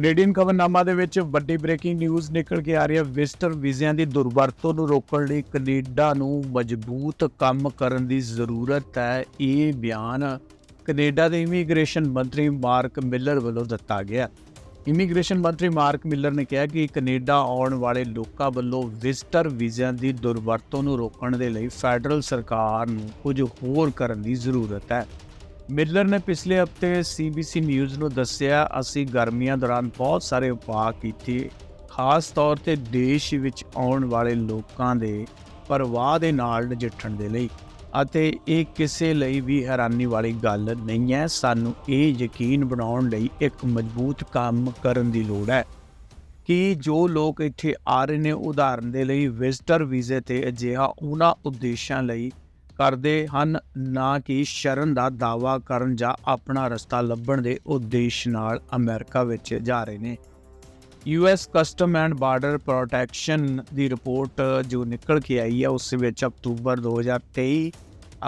Canadian ਖਬਰਨਾਮਾ ਦੇ ਵਿੱਚ ਵੱਡੀ ਬ੍ਰੇਕਿੰਗ ਨਿਊਜ਼ ਨਿਕਲ ਕੇ ਆ ਰਹੀ ਹੈ। ਵਿਜ਼ਟਰ ਵੀਜ਼ਿਆਂ ਦੀ ਦੁਰਵਰਤੋਂ ਨੂੰ ਰੋਕਣ ਲਈ ਕੈਨੇਡਾ ਨੂੰ ਮਜ਼ਬੂਤ ਕੰਮ ਕਰਨ ਦੀ ਜ਼ਰੂਰਤ ਹੈ। ਇਹ ਬਿਆਨ ਕੈਨੇਡਾ ਦੇ ਇਮੀਗ੍ਰੇਸ਼ਨ ਮੰਤਰੀ ਮਾਰਕ ਮਿਲਰ ਵੱਲੋਂ ਦਿੱਤਾ ਗਿਆ। ਇਮੀਗ੍ਰੇਸ਼ਨ ਮੰਤਰੀ ਮਾਰਕ ਮਿਲਰ ਨੇ ਕਿਹਾ ਕਿ ਕੈਨੇਡਾ ਆਉਣ ਵਾਲੇ ਲੋਕਾਂ ਵੱਲੋਂ ਵਿਜ਼ਟਰ ਵੀਜ਼ਿਆਂ ਦੀ ਦੁਰਵਰਤੋਂ ਨੂੰ ਰੋਕਣ ਦੇ ਲਈ ਫੈਡਰਲ ਸਰਕਾਰ ਨੂੰ ਕੁਝ ਹੋਰ ਕਰਨ ਦੀ ਜ਼ਰੂਰਤ ਹੈ। ਮਿਲਰ ਨੇ ਪਿਛਲੇ ਹਫ਼ਤੇ CBC ਨਿਊਜ਼ ਨੂੰ ਦੱਸਿਆ, ਅਸੀਂ ਗਰਮੀਆਂ ਦੌਰਾਨ ਬਹੁਤ ਸਾਰੇ ਉਪਾਅ ਕੀਤੇ। ਖਾਸ ਤੌਰ ਤੇ ਦੇਸ਼ ਵਿੱਚ ਆਉਣ ਵਾਲੇ ਲੋਕਾਂ ਦੇ ਪਰਵਾਹ ਦੇ ਨਾਲ ਨਜਿੱਠਣ ਦੇ ਲਈ। ਅਤੇ ਇਹ ਕਿਸੇ ਲਈ ਵੀ ਹੈਰਾਨੀ ਵਾਲੀ ਗੱਲ ਨਹੀਂ ਹੈ। ਸਾਨੂੰ ਇਹ ਯਕੀਨ ਬਣਾਉਣ ਲਈ ਇੱਕ ਮਜ਼ਬੂਤ ਕੰਮ ਕਰਨ ਦੀ ਲੋੜ ਹੈ ਕਿ ਜੋ ਲੋਕ ਇੱਥੇ ਆ ਰਹੇ ਨੇ, ਉਦਾਹਰਨ ਦੇ ਲਈ ਵਿਜ਼ਟਰ ਵੀਜ਼ੇ ਤੇ ਅਜਿਹਾ ਉਹਨਾਂ ਉਦੇਸ਼ਾਂ ਲਈ ਕਰਦੇ ਹਨ, ਨਾ ਕਿ ਸ਼ਰਨ ਦਾ ਦਾਵਾ ਕਰਨ ਜਾਂ ਆਪਣਾ ਰਸਤਾ ਲੱਭਣ ਦੇ ਉਦੇਸ਼ ਨਾਲ ਅਮਰੀਕਾ ਵਿੱਚ ਜਾ ਰਹੇ ਨੇ। US custom and border protection the report ਜੋ ਨਿਕਲ ਕੇ ਆਈ ਹੈ, ਉਸ ਵਿੱਚ ਅਕਤੂਬਰ 2023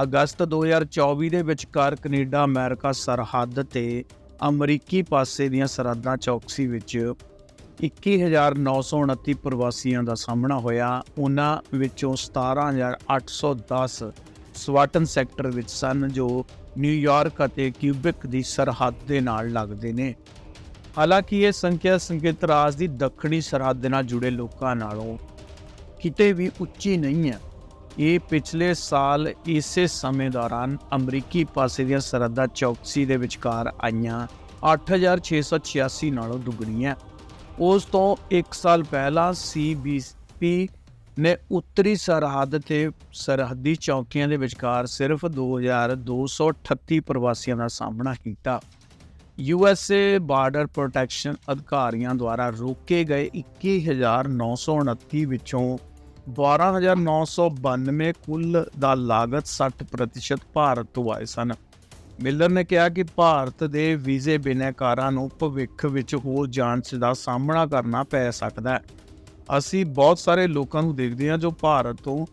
ਅਗਸਤ 2024 ਦੇ ਵਿਚਕਾਰ ਕੈਨੇਡਾ, ਅਮਰੀਕਾ ਸਰਹੱਦ ਤੇ ਅਮਰੀਕੀ ਪਾਸੇ ਦੀਆਂ ਸਰਹੱਦਾਂ ਚੌਕਸੀ ਵਿੱਚ 21929 ਪ੍ਰਵਾਸੀਆਂ ਦਾ ਸਾਹਮਣਾ ਹੋਇਆ। ਉਹਨਾਂ ਵਿੱਚੋਂ 17810 ਸਵਾਟਨ ਸੈਕਟਰ ਵਿੱਚ ਸਨ ਜੋ ਨਿਊਯਾਰਕ ਅਤੇ ਕਿਊਬਿਕ ਦੀ ਸਰਹੱਦ ਦੇ ਨਾਲ ਲੱਗਦੇ ਨੇ। ਹਾਲਾਂਕਿ ਇਹ ਸੰਖਿਆ ਸੰਕੇਤ ਰਾਜ ਦੀ ਦੱਖਣੀ ਸਰਹੱਦ ਦੇ ਨਾਲ ਜੁੜੇ ਲੋਕਾਂ ਨਾਲੋਂ ਕਿਤੇ ਵੀ ਉੱਚੀ ਨਹੀਂ ਹੈ। ਇਹ ਪਿਛਲੇ ਸਾਲ ਇਸੇ ਸਮੇਂ ਦੌਰਾਨ ਅਮਰੀਕੀ ਪਾਸੇ ਦੀਆਂ ਸਰਹੱਦਾਂ ਚੌਕਸੀ ਦੇ ਵਿਚਕਾਰ ਆਈਆਂ। 8686 ਨਾਲੋਂ ਦੁੱਗਣੀ ਹੈ। ਉਸ ਤੋਂ 1 ਸਾਲ ਪਹਿਲਾਂ CBP ਨੇ ਉੱਤਰੀ ਸਰਹੱਦ ਤੇ ਸਰਹੱਦੀ ਚੌਕੀਆਂ ਦੇ ਵਿਚਕਾਰ ਸਿਰਫ 2238 ਪ੍ਰਵਾਸੀਆਂ ਦਾ ਸਾਹਮਣਾ ਕੀਤਾ। ਯੂਐਸਏ ਬਾਰਡਰ ਪ੍ਰੋਟੈਕਸ਼ਨ ਅਧਿਕਾਰੀਆਂ ਦੁਆਰਾ ਰੋਕੇ ਗਏ 21929 ਵਿੱਚੋਂ 12992 ਕੁੱਲ ਦਾ ਲਾਗਤ 60% ਭਾਰਤ ਤੋਂ ਆਏ ਸਨ। ਮਿਲਰ ਨੇ ਕਿਹਾ ਕਿ ਭਾਰਤ ਦੇ ਵੀਜ਼ੇ ਬਿਨੈਕਾਰਾਂ ਨੂੰ ਭਵਿੱਖ ਵਿੱਚ ਹੋਰ ਜਾਂਚ ਦਾ ਸਾਹਮਣਾ ਕਰਨਾ ਪੈ ਸਕਦਾ ਹੈ। ਅਸੀਂ ਬਹੁਤ ਸਾਰੇ ਲੋਕਾਂ ਨੂੰ ਦੇਖਦੇ ਹਾਂ ਜੋ ਭਾਰਤ ਤੋਂ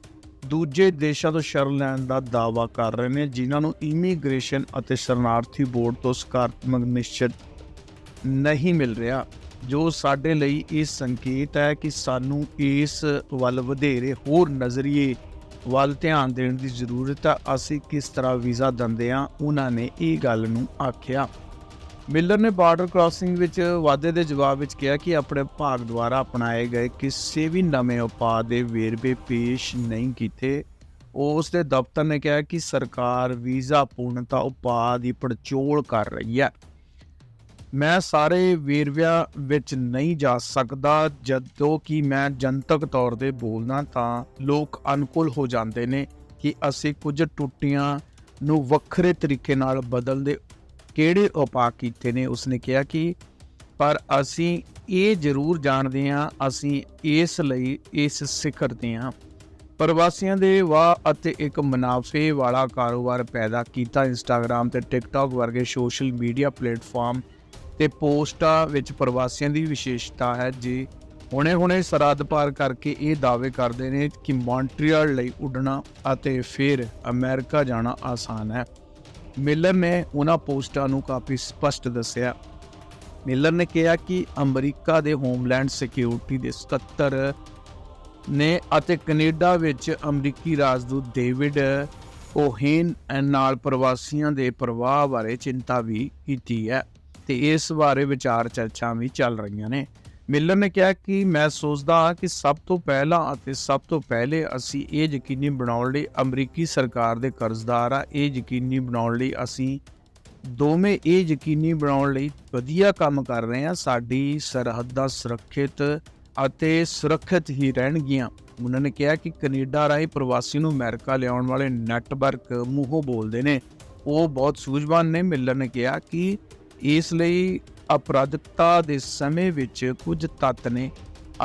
ਦੂਜੇ ਦੇਸ਼ਾਂ ਤੋਂ ਸ਼ਰਨ ਲੈਣ ਦਾ ਦਾਅਵਾ ਕਰ ਰਹੇ ਨੇ, ਜਿਨ੍ਹਾਂ ਨੂੰ ਇਮੀਗ੍ਰੇਸ਼ਨ ਅਤੇ ਸ਼ਰਨਾਰਥੀ ਬੋਰਡ ਤੋਂ ਸਕਾਰਾਤਮਕ ਨਿਸ਼ਚਿਤ ਨਹੀਂ ਮਿਲ ਰਿਹਾ। ਜੋ ਸਾਡੇ ਲਈ ਇਹ ਸੰਕੇਤ ਹੈ ਕਿ ਸਾਨੂੰ ਇਸ ਵੱਲ ਵਧੇਰੇ ਹੋਰ ਨਜ਼ਰੀਏ ਵੱਲ ਧਿਆਨ ਦੇਣ ਦੀ ਜ਼ਰੂਰਤ ਹੈ। ਅਸੀਂ ਕਿਸ ਤਰ੍ਹਾਂ ਵੀਜ਼ਾ ਦਿੰਦੇ ਹਾਂ, ਉਹਨਾਂ ਨੇ ਇਹ ਗੱਲ ਨੂੰ ਆਖਿਆ। ਮਿਲਰ ਨੇ ਬਾਰਡਰ ਕ੍ਰਾਸਿੰਗ ਵਿੱਚ ਵਾਅਦੇ ਦੇ ਜਵਾਬ ਵਿੱਚ ਕਿਹਾ ਕਿ ਆਪਣੇ ਭਾਗ ਦੁਆਰਾ ਅਪਣਾਏ ਗਏ ਕਿਸੇ ਵੀ ਨਵੇਂ ਉਪਾਅ ਦੇ ਵੇਰਵੇ ਪੇਸ਼ ਨਹੀਂ ਕੀਤੇ। ਉਸ ਦੇ ਦਫ਼ਤਰ ਨੇ ਕਿਹਾ ਕਿ ਸਰਕਾਰ ਵੀਜ਼ਾ ਪੂਰਨਤਾ ਉਪਾਅ ਦੀ ਪੜਚੋਲ ਕਰ ਰਹੀ ਹੈ। ਮੈਂ ਸਾਰੇ ਵੇਰਵਿਆਂ ਵਿੱਚ ਨਹੀਂ ਜਾ ਸਕਦਾ, ਜਦੋਂ ਕਿ ਮੈਂ ਜਨਤਕ ਤੌਰ ਤੇ ਬੋਲਣਾ ਤਾਂ ਲੋਕ ਅਨੁਕੂਲ ਹੋ ਜਾਂਦੇ ਨੇ ਕਿ ਅਸੀਂ ਕੁਝ ਟੁੱਟੀਆਂ ਨੂੰ ਵੱਖਰੇ ਤਰੀਕੇ ਨਾਲ ਬਦਲਦੇ ਕਿਹੜੇ ਉਪਾਅ ਕੀਤੇ ਨੇ, ਉਸਨੇ ਕਿਹਾ ਕਿ ਪਰ ਅਸੀਂ ਇਹ ਜ਼ਰੂਰ ਜਾਣਦੇ ਹਾਂ, ਅਸੀਂ ਇਸ ਲਈ ਇਸ ਸਿਖਰ ਤੇ ਹਾਂ। ਪ੍ਰਵਾਸੀਆਂ ਦੇ ਵਾਹ ਅਤੇ ਇੱਕ ਮੁਨਾਫੇ ਵਾਲਾ ਕਾਰੋਬਾਰ ਪੈਦਾ ਕੀਤਾ। ਇੰਸਟਾਗ੍ਰam ਤੇ ਟਿਕਟੌਕ ਵਰਗੇ ਸੋਸ਼ਲ ਮੀਡੀਆ ਪਲੇਟਫਾਰਮ ਤੇ ਪੋਸਟਾਂ ਵਿੱਚ ਪ੍ਰਵਾਸੀਆਂ ਦੀ ਵਿਸ਼ੇਸ਼ਤਾ ਹੈ, ਜੀ ਹੁਣੇ-ਹੁਣੇ ਸਰਹੱਦ ਪਾਰ ਕਰਕੇ ਇਹ ਦਾਅਵੇ ਕਰਦੇ ਨੇ ਕਿ ਮੌਂਟਰੀਅਲ ਲਈ ਉੱਡਣਾ ਅਤੇ ਫਿਰ ਅਮਰੀਕਾ ਜਾਣਾ ਆਸਾਨ ਹੈ। ਮਿਲਰ ਨੇ ਉਹਨਾਂ ਪੋਸਟਾਂ ਨੂੰ ਕਾਫੀ ਸਪਸ਼ਟ ਦੱਸਿਆ। ਮਿਲਰ ਨੇ ਕਿਹਾ ਕਿ ਅਮਰੀਕਾ ਦੇ ਹੋਮਲੈਂਡ ਸਿਕਿਉਰਿਟੀ ਦੇ ਸਕੱਤਰ ਨੇ ਅਤੇ ਕੈਨੇਡਾ ਵਿੱਚ ਅਮਰੀਕੀ ਰਾਜਦੂਤ ਡੇਵਿਡ ਓਹੇਨ ਨਾਲ ਪ੍ਰਵਾਸੀਆਂ ਦੇ ਪ੍ਰਵਾਹ ਬਾਰੇ ਚਿੰਤਾ ਵੀ ਕੀਤੀ ਹੈ ਤੇ ਇਸ ਬਾਰੇ ਵਿਚਾਰ ਚਰਚਾ ਵੀ ਚੱਲ ਰਹੀਆਂ ਨੇ। ਮਿਲਰ ਨੇ ਕਿਹਾ ਕਿ ਮੈਂ ਸੋਚਦਾ ਹਾਂ ਕਿ ਸਭ ਤੋਂ ਪਹਿਲਾਂ ਅਤੇ ਸਭ ਤੋਂ ਪਹਿਲੇ ਅਸੀਂ ਇਹ ਯਕੀਨੀ ਬਣਾਉਣ ਲਈ ਅਮਰੀਕੀ ਸਰਕਾਰ ਦੇ ਕਰਜ਼ਦਾਰ ਆ ਇਹ ਯਕੀਨੀ ਬਣਾਉਣ ਲਈ ਅਸੀਂ ਦੋਵੇਂ ਇਹ ਯਕੀਨੀ ਬਣਾਉਣ ਲਈ ਵਧੀਆ ਕੰਮ ਕਰ ਰਹੇ ਹਾਂ। ਸਾਡੀ ਸਰਹੱਦਾਂ ਸੁਰੱਖਿਅਤ ਅਤੇ ਸੁਰੱਖਿਅਤ ਹੀ ਰਹਿਣਗੀਆਂ। ਉਹਨਾਂ ਨੇ ਕਿਹਾ ਕਿ ਕੈਨੇਡਾ ਰਾਹੀਂ ਪ੍ਰਵਾਸੀ ਨੂੰ ਅਮਰੀਕਾ ਲਿਆਉਣ ਵਾਲੇ ਨੈਟਵਰਕ ਮੂੰਹੋਂ ਬੋਲਦੇ ਨੇ। ਉਹ ਬਹੁਤ ਸੂਝਵਾਨ ਨੇ। ਮਿਲਰ ਨੇ ਕਿਹਾ ਕਿ ਇਸ ਲਈ ਅਪਰਾਧਿਕਤਾ ਦੇ ਸਮੇਂ ਵਿੱਚ ਕੁਝ ਤੱਤ ਨੇ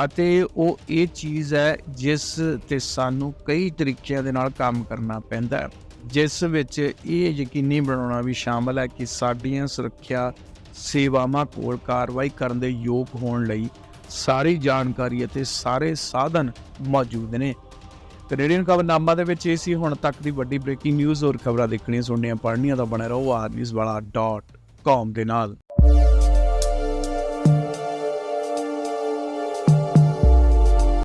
ਅਤੇ ਉਹ ਇਹ ਚੀਜ਼ ਹੈ ਜਿਸ ਤੇ ਸਾਨੂੰ ਕਈ ਤਰੀਕਿਆਂ ਦੇ ਨਾਲ ਕੰਮ ਕਰਨਾ ਪੈਂਦਾ ਹੈ। ਜਿਸ ਵਿੱਚ ਇਹ ਯਕੀਨੀ ਬਣਾਉਣਾ ਵੀ ਸ਼ਾਮਲ ਹੈ ਕਿ ਸਾਡੀਆਂ ਸੁਰੱਖਿਆ ਸੇਵਾਵਾਂ ਕੋਲ ਕਾਰਵਾਈ ਕਰਨ ਦੇ ਯੋਗ ਹੋਣ ਲਈ ਸਾਰੀ ਜਾਣਕਾਰੀ ਅਤੇ ਸਾਰੇ ਸਾਧਨ ਮੌਜੂਦ ਨੇ। ਕੈਨੇਡੀਅਨ ਖਬਰਨਾਮਾ ਦੇ ਵਿੱਚ ਇਹ ਸੀ, ਹੁਣ ਤੱਕ ਦੀ ਵੱਡੀ ਬ੍ਰੇਕਿੰਗ ਨਿਊਜ਼ ਔਰ ਖਬਰਾਂ ਦੇਖਣੀਆਂ ਸੁਣਨੀਆਂ ਪੜ੍ਹਨੀਆਂ ਤਾਂ ਬਣੇ ਰਹੋ ਆਰਨੀਸ ਵਾਲਾ .com ਦੇ ਨਾਲ।